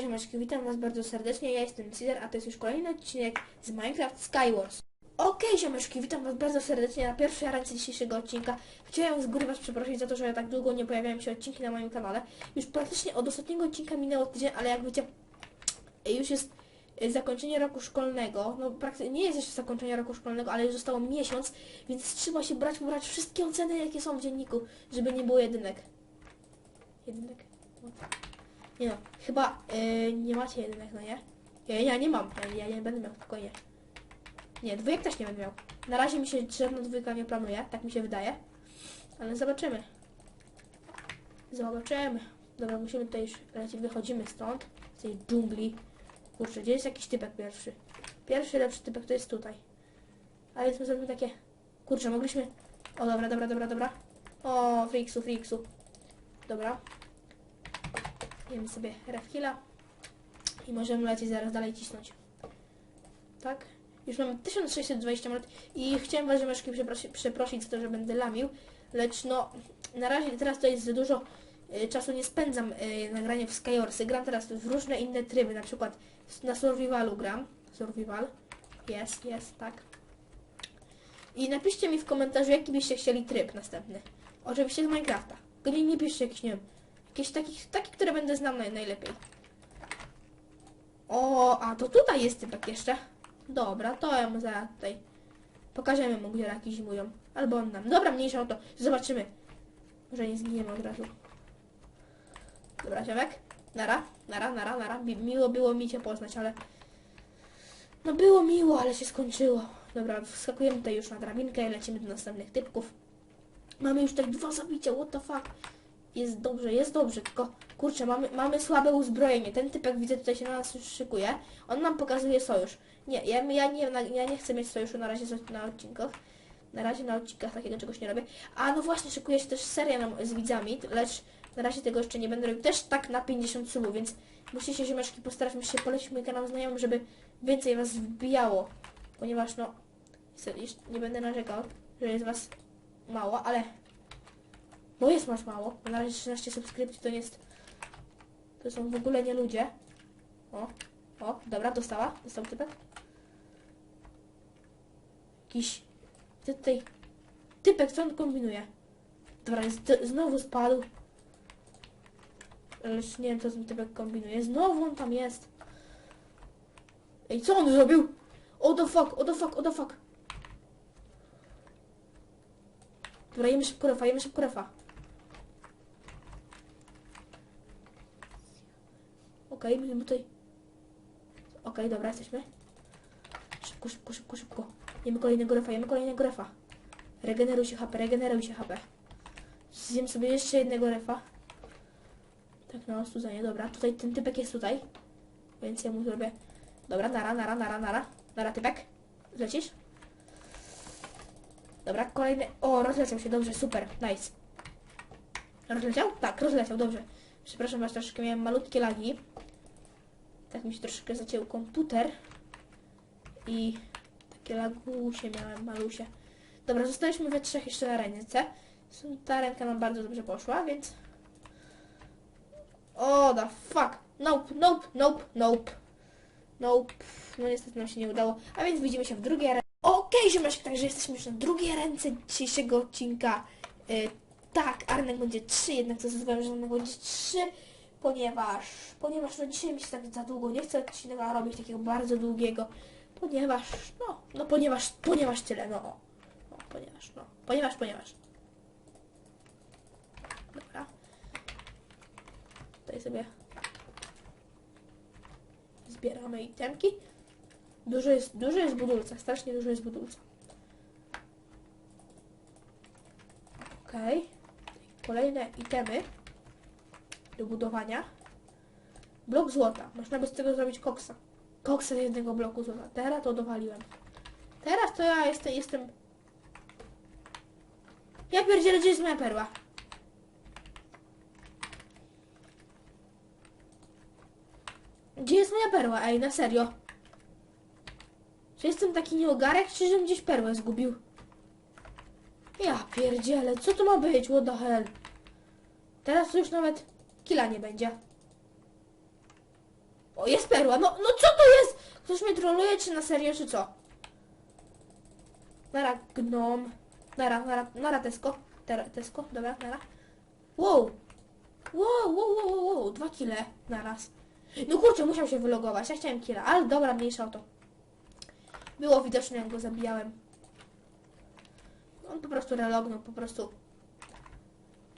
Ziomeczki, witam was bardzo serdecznie, ja jestem Cider, a to jest już kolejny odcinek z Minecraft Skywars. Okej, ziomeczki, witam was bardzo serdecznie na pierwszej ręce dzisiejszego odcinka. Chciałem z góry was przeprosić za to, że tak długo nie pojawiają się odcinki na moim kanale. Już praktycznie od ostatniego odcinka minęło tydzień, ale jak wiecie, już jest y, zakończenie roku szkolnego. No praktycznie nie jest jeszcze zakończenie roku szkolnego, ale już zostało miesiąc, więc trzeba się brać, brać wszystkie oceny, jakie są w dzienniku, żeby nie było jedynek. Jedynek? Nie no, chyba yy, nie macie jedynek, no nie? Ja, ja nie mam, ja, ja nie będę miał, spokojnie. Nie, dwójek też nie będę miał. Na razie mi się żadna dwójka nie planuje, tak mi się wydaje. Ale zobaczymy. Zobaczymy. Dobra, musimy tutaj już, raczej wychodzimy stąd, z tej dżungli. Kurczę, gdzie jest jakiś typek pierwszy? Pierwszy lepszy typek to jest tutaj. A więc my zrobimy takie... Kurczę, mogliśmy... O, dobra, dobra, dobra, dobra. O, friksu, friksu. Dobra. Jemy sobie refkilla. I możemy lecieć zaraz dalej cisnąć. Tak? Już mamy 1620 minut i chciałem was, ziomeczki, przeprosi, przeprosić za to, że będę lamił, lecz no, na razie teraz to jest za dużo y, czasu nie spędzam y, w Skywarsy. Gram teraz w różne inne tryby, na przykład na Survivalu gram. Survival. Jest, jest, tak. I napiszcie mi w komentarzu, jaki byście chcieli tryb następny. Oczywiście z Minecrafta. Tylko nie, nie piszcie jakiś, nie wiem, jakieś takich, takie, które będę znał naj, najlepiej. O, a to tutaj jest typek jeszcze. Dobra, to ja mu zaraz tutaj pokażemy mu, gdzie raki zimują. Albo on nam. Dobra, mniejsza o to. Zobaczymy. Może nie zginiemy od razu. Dobra, ziomek. Nara, nara, nara, nara. Miło było mi Cię poznać, ale... No było miło, ale się skończyło. Dobra, wskakujemy tutaj już na drabinkę i lecimy do następnych typków. Mamy już tutaj dwa zabicia, what the fuck. Jest dobrze, jest dobrze, tylko kurczę, mamy, mamy słabe uzbrojenie. Ten typek widzę tutaj się na nas już szykuje. On nam pokazuje sojusz. Nie, ja, ja, nie, ja nie chcę mieć sojuszu na razie na odcinkach. Na razie na odcinkach takiego czegoś nie robię. A no właśnie, szykuje się też seria z widzami, lecz na razie tego jeszcze nie będę robił. Też tak na 50 subów, więc musicie ziomeczki postarać się polecić mój kanał znajomym, żeby więcej was wbijało. Ponieważ no, nie będę narzekał, że jest was mało, ale bo jest masz mało. Na razie 13 subskrypcji to jest... To są w ogóle nie ludzie. O, o, dobra, dostała. Dostał typek. Jakiś... Ty tutaj... Typek, co on kombinuje? Dobra, znowu spadł. Lecz nie wiem, co ten typek kombinuje. Znowu on tam jest. Ej, co on zrobił? O the fuck, o the fuck, o the fuck. Dobra, jemy szybko refa, jemy szybko refa. Okej, okay, tutaj... Okej, dobra, jesteśmy. Szybko, szybko, szybko, szybko. Jemy kolejnego refa, jemy kolejnego refa. Regeneruj się HP, regeneruj się HP. Zjem sobie jeszcze jednego refa. Tak na ostudzenie, dobra. Tutaj ten typek jest tutaj. Więc ja mu zrobię... Dobra, nara, nara, nara, nara. Nara, typek. Lecisz? Dobra, kolejny... O, rozleciał się, dobrze, super, nice. Rozleciał? Tak, rozleciał, dobrze. Przepraszam was, troszkę miałem malutkie lagi. Tak mi się troszkę zaciął komputer. I takie lagusie miałem, malusie. Dobra, zostaliśmy we trzech jeszcze na ręce. Ta ręka nam bardzo dobrze poszła, więc... O, the fuck. Nope, nope, nope, nope. Nope. No niestety nam się nie udało. A więc widzimy się w drugiej ręce. Okej, ziomeczki, także jesteśmy już na drugiej ręce dzisiejszego odcinka. Y, tak, Arnek będzie 3, jednak zazwyczaj, że Arnek będzie 3, ponieważ, ponieważ no dzisiaj mi się tak za długo nie chce odcinka robić takiego bardzo długiego, ponieważ, no, no ponieważ, ponieważ tyle, no, no ponieważ, no, ponieważ, ponieważ. Dobra. Tutaj sobie zbieramy itemki. Dużo jest, dużo jest budulca, strasznie dużo jest budulca. Okej. Kolejne itemy do budowania. Blok złota. Można by z tego zrobić koksa. Koksa z jednego bloku złota. Teraz to dowaliłem. Teraz to ja jestem, jestem... Ja pierdzielę, gdzie jest moja perła? Gdzie jest moja perła? Ej, na serio. Czy jestem taki nieogarek, czy żebym gdzieś perłę zgubił? Ja pierdzielę, co to ma być? What the hell? Teraz to już nawet killa nie będzie. O, jest perła. No, no co to jest? Ktoś mnie troluje, czy na serio, czy co? Nara, gnom. Nara, nara, nara, Tesco. Tera, Tesco, dobra, nara. Wow. Wow, wow, wow, wow. Dwa kile naraz. No kurczę, musiał się wylogować. Ja chciałem killa, ale dobra, mniejsza o to. Było widoczne, jak go zabijałem. On po prostu relognął, po prostu...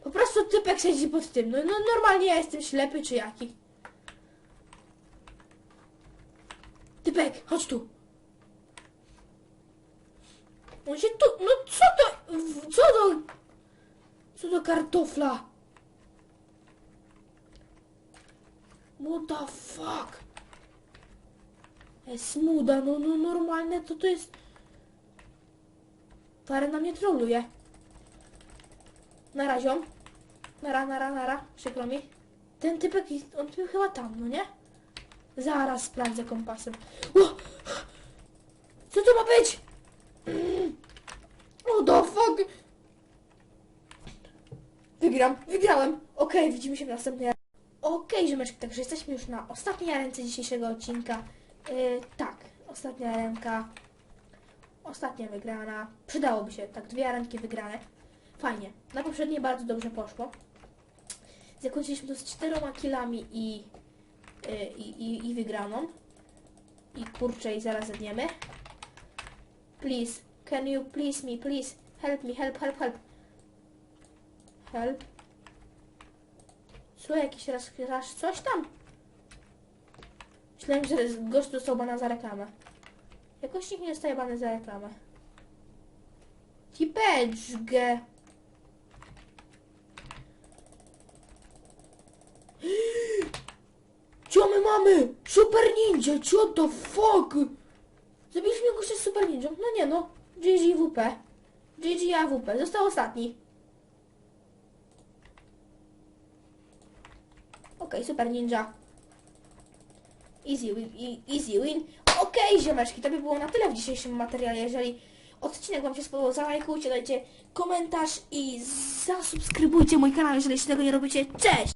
Po prostu typek siedzi pod tym. No, no normalnie ja jestem ślepy, czy jaki? Typek, chodź tu. On się tu... No co to... Co to... Co to kartofla? What the fuck? Smuda, no, no normalne to to jest... Parę na mnie troluje. Na razie. Nara, nara, nara. Przykro mi. Ten typek, jest- on był chyba tam, no nie? Zaraz sprawdzę kompasem. O! Co to ma być? What the fuck? Wygram, wygrałem. Okej, widzimy się w następnej. Okej, ziomeczki, także jesteśmy już na ostatniej arence dzisiejszego odcinka. Yy, tak, ostatnia arenka. Ostatnia wygrana. Przydałoby się, tak, dwie arenki wygrane. Fajnie. Na poprzedniej bardzo dobrze poszło. Zakończyliśmy to z czteroma killami i, yy, i, i, i wygraną. I kurczę, i zaraz zedniemy. Please, can you please me, please help me, help, help, help. Help. Co, jakiś raz, raz coś tam? Myślałem, że gość dostał bana za reklamę. Jakoś nikt nie dostaje bany za reklamę. Tipeczkę. Co my mamy? Super Ninja, what the fuck? Zabiliśmy gościa z Super Ninja. No nie no. GG WP. GG AWP. Został ostatni. Okej, Super Ninja. Easy win. Easy win. Okej, ziomeczki, to by było na tyle w dzisiejszym materiale. Jeżeli odcinek Wam się spodobał, zalajkujcie, dajcie komentarz i zasubskrybujcie mój kanał, jeżeli jeszcze tego nie robicie. Cześć!